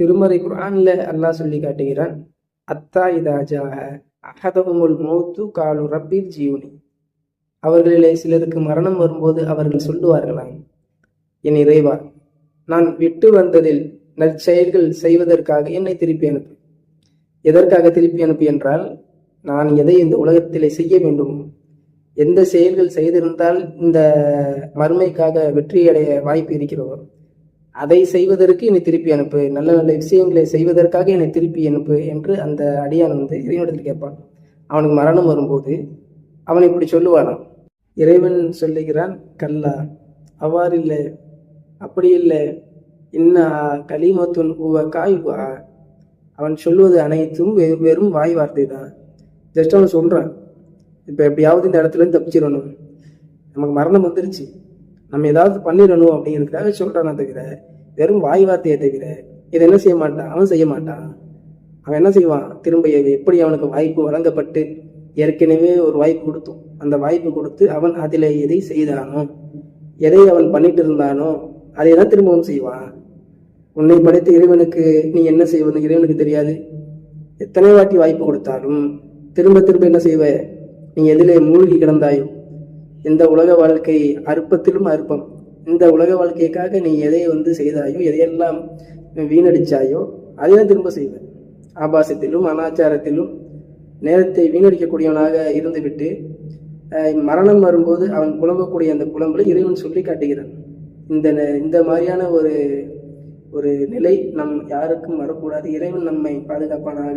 திருமறை குரான்ல அல்லாஹ் சொல்லி காட்டுகிறான் அத்தா இதாஜா அஹதகுமுல் மௌத்து காலு ரப்பீர் ஜீவனி. அவர்களிலே சிலருக்கு மரணம் வரும்போது அவர்கள் சொல்லுவார்களாம் என் இறைவா நான் விட்டு வந்ததில் நற்செயல்கள் செய்வதற்காக என்னை திருப்பி அனுப்பு. எதற்காக திருப்பி அனுப்பு என்றால் நான் எதை இந்த உலகத்திலே செய்ய வேண்டும்? எந்த செயல்கள் செய்திருந்தால் இந்த மறுமைக்காக வெற்றியடைய வாய்ப்பு இருக்கிறதோ அதை செய்வதற்கு என்னை திருப்பி அனுப்பு. நல்ல நல்ல விஷயங்களை செய்வதற்காக என்னை திருப்பி அனுப்பு என்று அந்த அடியான் வந்து இறைவனிடத்தில் கேட்பான். அவனுக்கு மரணம் வரும்போது அவன் இப்படி சொல்லுவானாம் இறைவன் சொல்லுகிறான் கல்லா அவ்வாறு இல்லை அப்படி இல்லை இன்ன கலிமத்துன் உவ காய்வா. அவன் சொல்வது அனைத்தும் வெ- வெறும் வாய் வார்த்தை தான். ஜஸ்ட் அவன் சொல்றான். இப்போ எப்படியாவது இந்த இடத்துல இருந்து தப்பிச்சிடணும். நமக்கு மரணம் வந்துருச்சு. நம்ம ஏதாவது பண்ணிடணும் அப்படிங்கிறதுக்காக சொல்கிறானே தவிர வெறும் வாய் வார்த்தையை தவிர இதை என்ன செய்ய மாட்டான்? அவன் செய்ய மாட்டான். அவன் என்ன செய்வான்? திரும்ப எப்படி அவனுக்கு வாய்ப்பு வழங்கப்பட்டு ஏற்கனவே ஒரு வாய்ப்பு கொடுத்தோம். அந்த வாய்ப்பு கொடுத்து அவன் அதில் எதை செய்தானோ எதை அவன் பண்ணிட்டு இருந்தானோ அதை தான் திரும்பவும் செய்வான். உன்னை படைத்த இறைவனுக்கு நீ என்ன செய்வது இறைவனுக்கு தெரியாது. எத்தனை வாட்டி வாய்ப்பு கொடுத்தாலும் திரும்ப திரும்ப என்ன செய்வ? நீ எதிலே மூழ்கி கிடந்தாயோ இந்த உலக வாழ்க்கை அற்பத்திலும் அற்பம். இந்த உலக வாழ்க்கைக்காக நீ எதை வந்து செய்தாயோ எதையெல்லாம் வீணடிச்சாயோ அதையும் திரும்ப செய்வ ஆபாசத்திலும் அனாச்சாரத்திலும் நேரத்தை வீணடிக்கக்கூடியவனாக இருந்துவிட்டு மரணம் வரும்போது அவன் புலம்பக்கூடிய அந்த புலம்பலை இறைவன் சொல்லி காட்டுகிறான். இந்த இந்த மாதிரியான ஒரு ஒரு நிலை நம் யாருக்கும் வரக்கூடாது. இறைவன் நம்மை பாதுகாப்பானாக